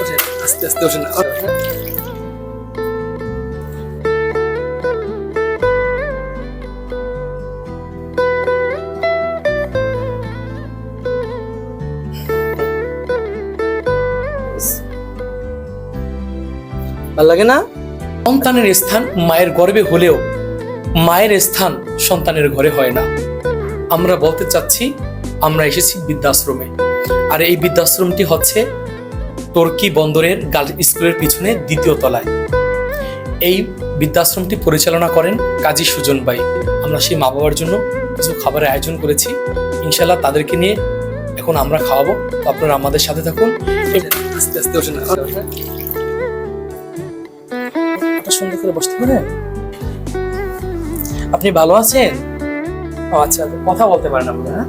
ওঠেন, আস্তে। ভালো লাগে না? সন্তানের স্থান মায়ের গর্বে হলেও মায়ের স্থান সন্তানের ঘরে হয় না। আমরা বলতে চাচ্ছি আমরা এসেছি বৃদ্ধাশ্রমে। আর এই বৃদ্ধাশ্রমটি হচ্ছে তুর্কি বন্দরের গার্লস স্কুলের পিছনে দ্বিতীয় তলায়। এই বৃদ্ধাশ্রমটি পরিচালনা করেন কাজী সুজন ভাই। আমরা সেই মা বাবার জন্য কিছু খাবারের আয়োজন করেছি। ইনশাল্লাহ তাদেরকে নিয়ে এখন আমরা খাওয়াবো। তো আপনারা আমাদের সাথে থাকুন। আস্তে আস্তে, ওঠেন সুন্দর করে বসতে পারেন? আপনি ভালো আছেন? ও আচ্ছা কথা বলতে পারেন আপনি হ্যাঁ?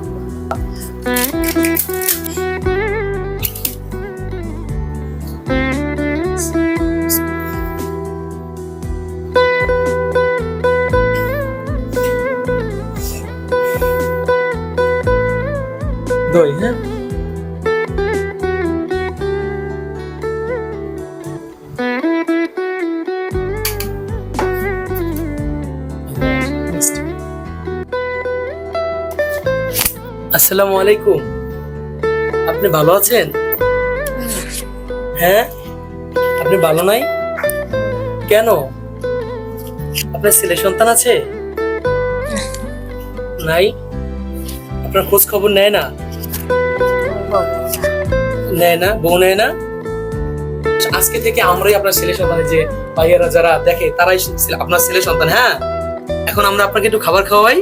দই হ্যাঁ? আসসালামু আলাইকুম আপনি ভালো আছেন? হ্যাঁ? আপনি ভালো নাই? কেন? আপনার ছেলে সন্তান আছে? নাই? আপনার খোঁজ খবর নেয় না? নেয় না, বউ নেয় না। আজকে থেকে আমরাই আপনার ছেলে সন্তান যে ভাইয়ারা যারা দেখে, তারাই আপনার ছেলে সন্তান হ্যাঁ? এখন আমরা আপনাকে একটু খাবার খাওয়াই।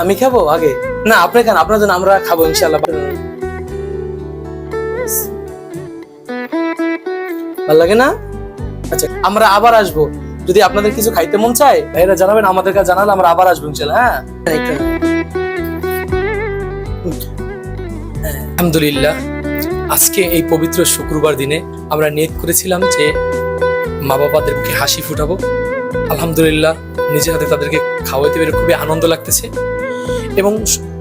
আমি খাব আগে? না, আপনি খান, আপনার জন্য আমরা খাব ইনশাল্লাহ ভালো লাগে না? আচ্ছা আমরা আবার আসব। যদি আপনাদের কিছু খাইতে মন চায় ভাইরা জানাবেন আমাদের কাছে জানালে আমরা আবার আসব ইনশাল্লাহ হ্যাঁ? আলহামদুলিল্লাহ। আজকে এই পবিত্র শুক্রবার দিনে আমরা নিয়ত করেছিলাম যে মা বাবাদের মুখে হাসি ফুটাবো। আলহামদুলিল্লাহ নিজের হাতে তাদেরকে খাওয়াইতে পেরে খুবই আনন্দ লাগতেছে এবং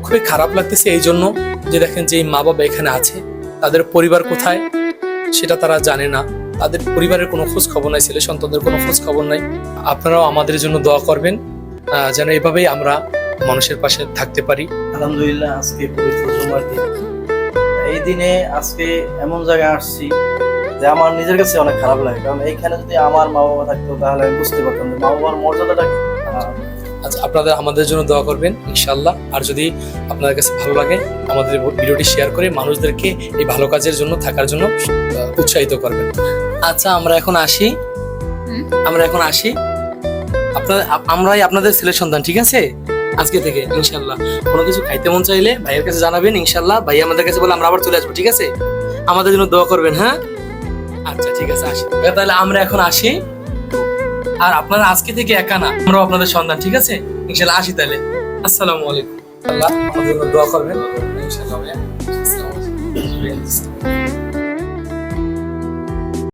খুবই খারাপ লাগতেছে এই জন্য যে দেখেন যে এই মা বাবা এখানে আছে, তাদের পরিবার কোথায় সেটা তারা জানে না। তাদের পরিবারের কোনো খোঁজ খবর নাই, ছেলে সন্তানদের কোনো খোঁজ খবর নাই। আপনারাও আমাদের জন্য দোয়া করবেন যেন এভাবেই আমরা মানুষের পাশে থাকতে পারি। আলহামদুলিল্লাহ, আজকে পবিত্র এই দিনে আজকে এমন জায়গায় আসছি যে আমার নিজের কাছে অনেক খারাপ লাগে। কারণ এইখানে যদি আমার মা বাবা থাকতো, তাহলে আমি বুঝতে পারতাম যে মা বাবার মর্যাদাটা আচ্ছা আপনাদের আমাদের জন্য দোয়া করবেন ইনশাল্লাহ আর যদি আপনাদের কাছে ভালো লাগে আমাদের ভিডিওটি শেয়ার করে মানুষদেরকে এই ভালো কাজের জন্য থাকার জন্য উৎসাহিত করবেন। আচ্ছা আমরা এখন আসি। আমরা এখন আসি। আপনার আমরাই আপনাদের ছেলের সন্তান ঠিক আছে? আজকে থেকে ইনশাল্লাহ কোনো কিছু খাইতে মন চাইলে ভাইয়ের কাছে জানাবেন ইনশাল্লাহ ভাই আমাদের কাছে বলে আমরা আবার চলে আসব ঠিক আছে? আমাদের জন্য দোয়া করবেন হ্যাঁ? আচ্ছা ঠিক আছে আসি। তাহলে আমরা এখন আসি। আর আপনারা আজকে থেকে একা না, আমরাও আপনাদের সন্ধান ঠিক আছে? ইনশাল্লাহ আসি তাহলে। আসসালামু আলাইকুম। আল্লাহ আমাদের জন্য দোয়া করবেন। ইনশাল্লাহ।